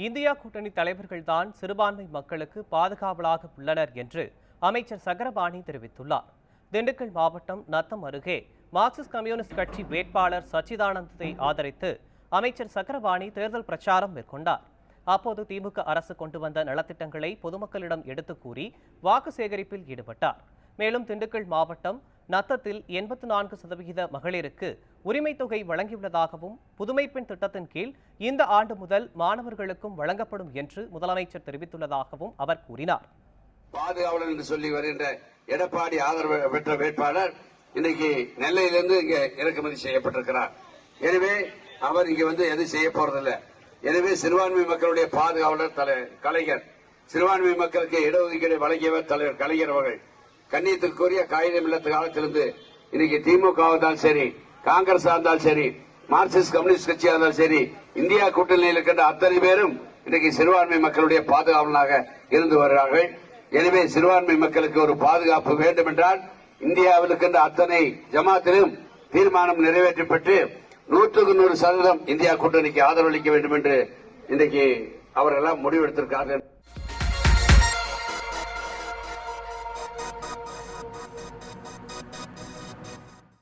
India கூட்டணி தலைவர்கள்தான் சிறுபான்மை மக்களுக்கு பாதுகாவலாக உள்ளனர் என்று அமைச்சர் சகரபாணி தெரிவித்துள்ளார். திண்டுக்கல் மாவட்டம் நத்தம் அருகே மார்க்சிஸ்ட் கம்யூனிஸ்ட் கட்சி வேட்பாளர் சச்சிதானந்தத்தை ஆதரித்து அமைச்சர் சக்கரபாணி தேர்தல் பிரச்சாரம் மேற்கொண்டார். அப்போது திமுக அரசு கொண்டு வந்த நலத்திட்டங்களை பொதுமக்களிடம் எடுத்துக் கூறி வாக்கு சேகரிப்பில் ஈடுபட்டார். மேலும் திண்டுக்கல் மாவட்டம் நத்தத்தில் எண்பத்து நான்கு சதவிகித மகளிருக்கு உரிமை தொகை வழங்கியுள்ளதாகவும் புதுமை பெண் திட்டத்தின் கீழ் இந்த ஆண்டு முதல் மாணவர்களுக்கும் வழங்கப்படும் என்று முதலமைச்சர் தெரிவித்துள்ளதாகவும் அவர் கூறினார். பாதுகாவலர் என்று சொல்லி வருகின்ற எடப்பாடி ஆதரவு பெற்ற வேட்பாளர் இன்னைக்கு நெல்லையிலிருந்து இங்க இறக்குமதி செய்யப்பட்டிருக்கிறார். எனவே அவர் இங்க வந்து எதுவும் செய்ய போறதில்லை. எனவே சிறுபான்மை மக்களுடைய பாதுகாவலர் தலைவர் கலைஞர். சிறுபான்மை மக்களுக்கு இடஒதுக்கீடு வழங்கியவர் தலைவர் கலைஞர் அவர்கள். கண்ணியத்திற்குரிய காகிதம் இல்லாத காலத்திலிருந்து இன்னைக்கு திமுக இருந்தாலும் சரி காங்கிரஸ் இருந்தாலும் சரி மார்க்சிஸ்ட் கம்யூனிஸ்ட் கட்சியா இருந்தாலும் சரி இந்தியா கூட்டணியில் இருக்கின்ற அத்தனை பேரும் இன்னைக்கு சிறுபான்மை மக்களுடைய பாதுகாவலனாக இருந்து வருகிறார்கள். எனவே சிறுபான்மை மக்களுக்கு ஒரு பாதுகாப்பு வேண்டும் என்றால் இந்தியாவில் இருக்கின்ற அத்தனை ஜமாத்திலும் தீர்மானம் நிறைவேற்றப்பட்டு நூற்றுக்கு நூறு சதவீதம் இந்தியா கூட்டணிக்கு ஆதரவளிக்க வேண்டும் என்று இன்றைக்கு அவரெல்லாம் முடிவெடுத்திருக்கார்கள்